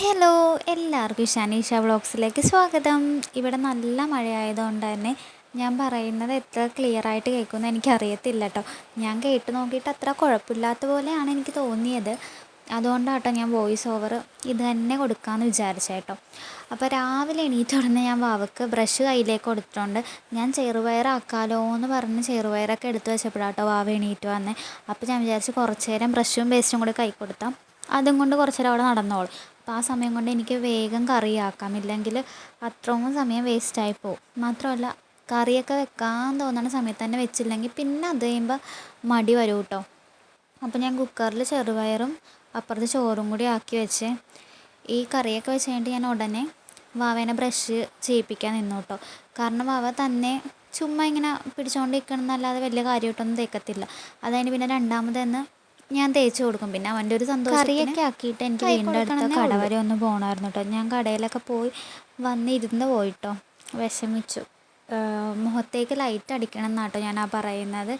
Hello എല്ലാവർക്കും ഷനീഷ വ്ളോഗ്സിലേക്ക് സ്വാഗതം. ഇവിടെ നല്ല മഴയായതുകൊണ്ട് തന്നെ ഞാൻ പറയുന്നത് എത്ര ക്ലിയർ ആയിട്ട് കേൾക്കുമെന്ന് എനിക്കറിയത്തില്ല കേട്ടോ. ഞാൻ കേട്ട് നോക്കിയിട്ട് അത്ര കുഴപ്പമില്ലാത്ത പോലെയാണ് എനിക്ക് തോന്നിയത്. അതുകൊണ്ടാട്ടോ ഞാൻ വോയിസ് ഓവർ ഇത് തന്നെ കൊടുക്കാമെന്ന് വിചാരിച്ച കേട്ടോ. അപ്പോൾ രാവിലെ എണീറ്റ ഉടനെ ഞാൻ വാവക്ക് ബ്രഷ് കയ്യിലേക്ക് കൊടുത്തിട്ടുണ്ട്. ഞാൻ ചെറുപയറാക്കാലോ എന്ന് പറഞ്ഞ് ചെറുപയറൊക്കെ എടുത്ത് വെച്ചപ്പോഴാട്ടോ വാവ എണീറ്റ് വന്നേ. അപ്പോൾ ഞാൻ വിചാരിച്ച് കുറച്ച് നേരം ബ്രഷും പേസ്റ്റും കൂടി കൈ കൊടുത്താം. അതും കൊണ്ട് കുറച്ച് നേരം അവിടെ നടന്നോളും. അപ്പോൾ ആ സമയം കൊണ്ട് എനിക്ക് വേഗം കറിയാക്കാം. ഇല്ലെങ്കിൽ അത്രയും സമയം വേസ്റ്റായി പോകും മാത്രമല്ല കറിയൊക്കെ വെക്കാൻ തോന്നുന്ന സമയത്ത് തന്നെ വെച്ചില്ലെങ്കിൽ പിന്നെ അത് കഴിയുമ്പോൾ മടി വരും കേട്ടോ അപ്പോൾ ഞാൻ കുക്കറിൽ ചെറുപയറും അപ്പുറത്ത് ചോറും കൂടി ആക്കി വെച്ച് ഈ കറിയൊക്കെ വെച്ച് കഴിഞ്ഞിട്ട് ഞാൻ ഉടനെ വാവേനെ ബ്രഷ് ചെയ്യിപ്പിക്കാൻ നിന്നു കേട്ടോ കാരണം വാവ തന്നെ ചുമ്മാ ഇങ്ങനെ പിടിച്ചുകൊണ്ട് എന്നല്ലാതെ വലിയ കാര്യമായിട്ടൊന്നും തേക്കത്തില്ല. അതായത് പിന്നെ രണ്ടാമതെന്ന് ഞാൻ തേച്ച് കൊടുക്കും. പിന്നെ അവന്റെ ഒരു സന്തോഷം കറിയൊക്കെ ആക്കിയിട്ട് എനിക്ക് വീണ്ടും അടുത്ത കട വരെ ഒന്ന് പോകണമായിരുന്നു കേട്ടോ ഞാൻ കടയിലൊക്കെ പോയി വന്നിരുന്ന് പോയിട്ടോ. വിഷമിച്ചു. മുഖത്തേക്ക് ലൈറ്റ് അടിക്കണം എന്നാട്ടോ ഞാൻ ആ പറയുന്നത്.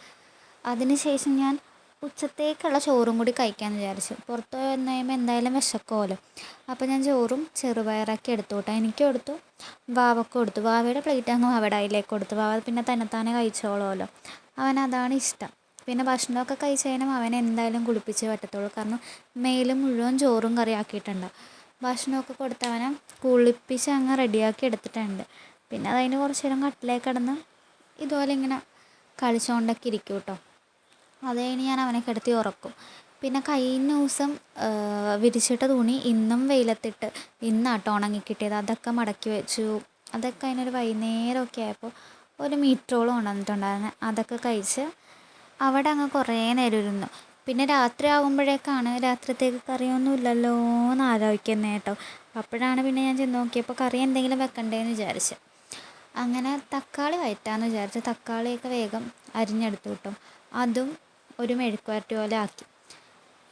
അതിനുശേഷം ഞാൻ ഉച്ചത്തേക്കുള്ള ചോറും കൂടി കഴിക്കാമെന്ന് വിചാരിച്ചു. പുറത്ത് വന്നു കഴിയുമ്പോൾ എന്തായാലും വിശക്കുമല്ലോ അപ്പോൾ ഞാൻ ചോറും ചെറുപയറൊക്കെ എടുത്തു കേട്ടോ എനിക്കും എടുത്തു വാവക്കും കൊടുത്തു. വാവയുടെ പ്ലേറ്റ് അങ്ങ് വാവയുടെ അതിലേക്ക് കൊടുത്തു. വാവ പിന്നെ തന്നെത്താനെ കഴിച്ചോളുമല്ലോ അവൻ അതാണ് ഇഷ്ടം. പിന്നെ ഭക്ഷണമൊക്കെ കഴിച്ച് കഴിഞ്ഞാൽ അവനെ എന്തായാലും കുളിപ്പിച്ച് പറ്റത്തുള്ളൂ കാരണം മേൽ മുഴുവൻ ചോറും കറി ആക്കിയിട്ടുണ്ട് ഭക്ഷണമൊക്കെ കൊടുത്ത് അവനെ കുളിപ്പിച്ച് അങ്ങ് റെഡിയാക്കി എടുത്തിട്ടുണ്ട്. പിന്നെ അതിന് കുറച്ച് നേരം കട്ടിലേക്ക് കിടന്ന് ഇതുപോലെ ഇങ്ങനെ കളിച്ചുകൊണ്ടൊക്കെ ഇരിക്കും കേട്ടോ അത് കഴിഞ്ഞ് ഞാൻ അവനെ കിടത്തി ഉറക്കും. പിന്നെ കഴിഞ്ഞ ദിവസം വിരിച്ചിട്ട തുണി ഇന്നും വെയിലത്തിട്ട് ഇന്നാട്ടോ ഉണങ്ങി കിട്ടിയത് അതൊക്കെ മടക്കി വെച്ചു. അതൊക്കെ അതിനൊരു വൈകുന്നേരമൊക്കെ ആയപ്പോൾ ഒരു മീറ്ററോളം ഉണർന്നിട്ടുണ്ടായിരുന്നു. അതൊക്കെ കഴിച്ച് അവിടെ അങ്ങ് കുറേ നേരം ഇരുന്നു പിന്നെ രാത്രി ആകുമ്പോഴേക്കാണ് രാത്രിത്തേക്ക് കറിയൊന്നും ഇല്ലല്ലോ എന്ന് ആലോചിക്കുന്നത് കേട്ടോ. അപ്പോഴാണ് പിന്നെ ഞാൻ ചെന്ന് നോക്കിയപ്പോൾ കറി എന്തെങ്കിലും വെക്കണ്ടേന്ന് വിചാരിച്ച്. അങ്ങനെ തക്കാളി വയറ്റാന്ന് വിചാരിച്ചു തക്കാളിയൊക്കെ വേഗം അരിഞ്ഞെടുത്തു കിട്ടും. അതും ഒരു മെഴുക്കുവരട്ടി പോലെ ആക്കി.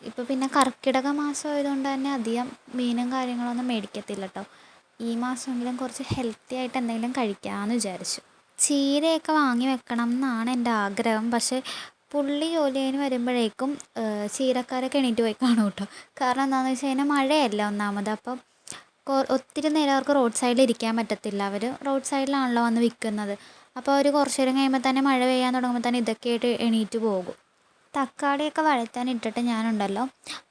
ഇപ്പോൾ പിന്നെ കർക്കിടക മാസം ആയതുകൊണ്ട് തന്നെ അധികം മീനും കാര്യങ്ങളൊന്നും മേടിക്കത്തില്ല കേട്ടോ. ഈ മാസമെങ്കിലും കുറച്ച് ഹെൽത്തി ആയിട്ട് എന്തെങ്കിലും കഴിക്കാമെന്ന് വിചാരിച്ചു. ചീരയൊക്കെ വാങ്ങി വെക്കണം എന്നാണ് എന്റെ ആഗ്രഹം. പക്ഷേ പുള്ളി ജോലി കഴിഞ്ഞ് വരുമ്പോഴേക്കും ചീരക്കാരൊക്കെ എണീറ്റ് പോയി കാണും കേട്ടോ കാരണം എന്താണെന്ന് വെച്ച് കഴിഞ്ഞാൽ മഴയല്ല ഒന്നാമത്. അപ്പം ഒത്തിരി നേരം അവർക്ക് റോഡ് സൈഡിൽ ഇരിക്കാൻ പറ്റത്തില്ല. അവർ റോഡ് സൈഡിലാണല്ലോ വന്ന് വിൽക്കുന്നത് അപ്പോൾ അവർ കുറച്ച് നേരം കഴിയുമ്പോൾ തന്നെ മഴ പെയ്യാൻ തുടങ്ങുമ്പോൾ തന്നെ ഇതൊക്കെ ആയിട്ട് എണീറ്റ് പോകും. തക്കാളിയൊക്കെ വഴറ്റാൻ ഇട്ടിട്ട് ഞാനുണ്ടല്ലോ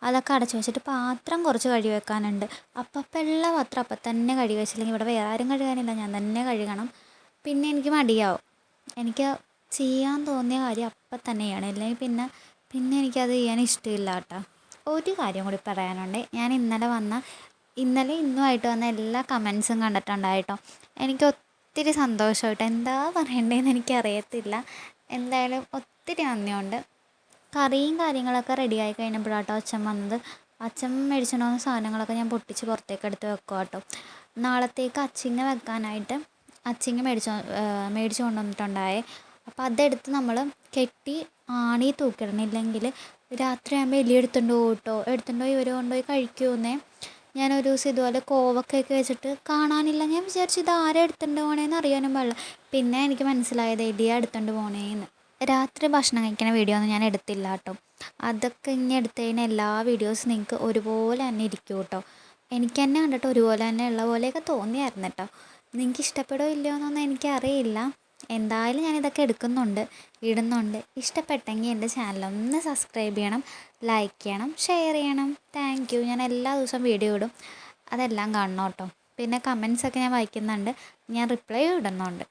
അതൊക്കെ അടച്ചു വെച്ചിട്ട് പാത്രം കുറച്ച് കഴുകി വെക്കാനുണ്ട്. അപ്പം എല്ലാ പാത്രം അപ്പം തന്നെ കഴുകി വെച്ചില്ലെങ്കിൽ ഇവിടെ വേറെ ആരും കഴുകാനില്ല. ഞാൻ തന്നെ കഴുകണം. പിന്നെ എനിക്ക് മടിയാവും. എനിക്ക് ചെയ്യാൻ തോന്നിയ കാര്യം അപ്പം തന്നെയാണ്. അല്ലെങ്കിൽ പിന്നെ പിന്നെ എനിക്കത് ചെയ്യാൻ ഇഷ്ടമില്ല കേട്ടോ. ഒരു കാര്യം കൂടി പറയാനുണ്ട്. ഞാൻ ഇന്നലെ വന്ന ഇന്നലെ ഇന്നുമായിട്ട് വന്ന എല്ലാ കമൻസും കണ്ടിട്ടുണ്ടായിട്ടോ. എനിക്ക് ഒത്തിരി സന്തോഷമായിട്ട് എന്താ പറയണ്ടതെന്ന് എനിക്കറിയത്തില്ല. എന്തായാലും ഒത്തിരി നന്ദിയുണ്ട്. കറിയും കാര്യങ്ങളൊക്കെ റെഡിയായി കഴിഞ്ഞപ്പോഴാട്ടോ അച്ഛൻ വന്നത്. അച്ഛൻ മേടിച്ചിട്ട് സാധനങ്ങളൊക്കെ ഞാൻ പൊട്ടിച്ച് പുറത്തേക്ക് എടുത്ത് വെക്കുക കേട്ടോ. നാളത്തേക്ക് അച്ചിങ്ങ വെക്കാനായിട്ട് അച്ചിങ്ങ മേടിച്ചു മേടിച്ചു കൊണ്ടുവന്നിട്ടുണ്ടായേ അപ്പോൾ അതെടുത്ത് നമ്മൾ കെട്ടി ആണി തൂക്കിടണം. രാത്രിയാകുമ്പോൾ എലി എടുത്തുകൊണ്ട് പോകും കേട്ടോ. എടുത്തുകൊണ്ട് പോയി ഇവർ കൊണ്ടുപോയി കഴിക്കുമെന്നേ ഞാനൊരു ദിവസം ഇതുപോലെ കോവക്കയൊക്കെ വെച്ചിട്ട് കാണാനില്ല. ഞാൻ വിചാരിച്ചു ഇത് ആരെ എടുത്തുകൊണ്ട് പോകണേന്ന് അറിയാനും പാടില്ല. പിന്നെ എനിക്ക് മനസ്സിലായത് എലിയാ എടുത്തുകൊണ്ട് പോകണേന്ന് രാത്രി ഭക്ഷണം കഴിക്കുന്ന വീഡിയോ ഒന്നും ഞാൻ എടുത്തില്ല കേട്ടോ. അതൊക്കെ ഇനി എടുത്തു കഴിഞ്ഞാൽ എല്ലാ വീഡിയോസും നിങ്ങൾക്ക് ഒരുപോലെ തന്നെ ഇരിക്കും കേട്ടോ. എനിക്ക് തന്നെ കണ്ടിട്ട് ഒരുപോലെ തന്നെ ഉള്ള പോലെയൊക്കെ തോന്നിയായിരുന്നു കേട്ടോ. നിങ്ങൾക്ക് ഇഷ്ടപ്പെടുമോ ഇല്ലയോ എന്നൊന്നും എനിക്കറിയില്ല. എന്തായാലും ഞാനിതൊക്കെ എടുക്കുന്നുണ്ട് ഇടുന്നുണ്ട്. ഇഷ്ടപ്പെട്ടെങ്കിൽ എന്റെ ചാനലൊന്ന് സബ്സ്ക്രൈബ് ചെയ്യണം ലൈക്ക് ചെയ്യണം ഷെയർ ചെയ്യണം. താങ്ക് യു ഞാൻ എല്ലാ ദിവസവും വീഡിയോ ഇടും. അതെല്ലാം കാണണം കേട്ടോ. പിന്നെ കമൻസൊക്കെ ഞാൻ വായിക്കുന്നുണ്ട്. ഞാൻ റിപ്ലൈ ഇടുന്നുണ്ട്.